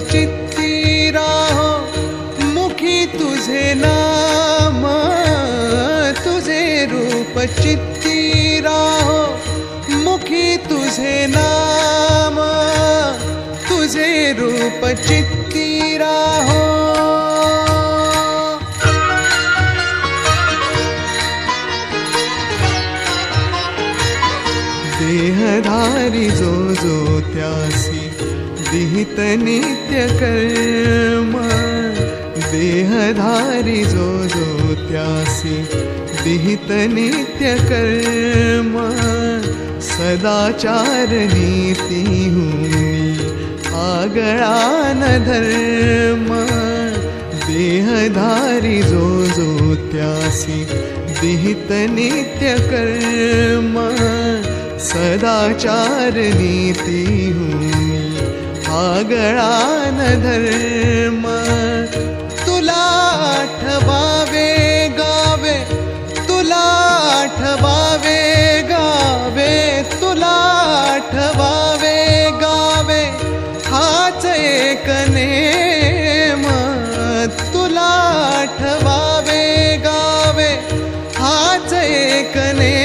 चित्ती राहो मुखी तुझे नाम, तुझे रूप चित्ती राहो मुखी तुझे नाम, तुझे रूप चित्ती राहो देहधारी जो जो त्यासी विहित नित्य कर्म देहधारी जो जो त्यासी विहित नित्य कर्म सदाचार नीति हुनी आगळा न धर्म, देहधारी जो जो त्यासी विहित नित्य कर्म सदाचार नीति हुनी आगळा न धर्म. तुला आठवावे गावे तुला आठवावे गावे तुला आठवावे गावे. हाच एक नेम. तुला आठवावे गावे हाच एक नेम.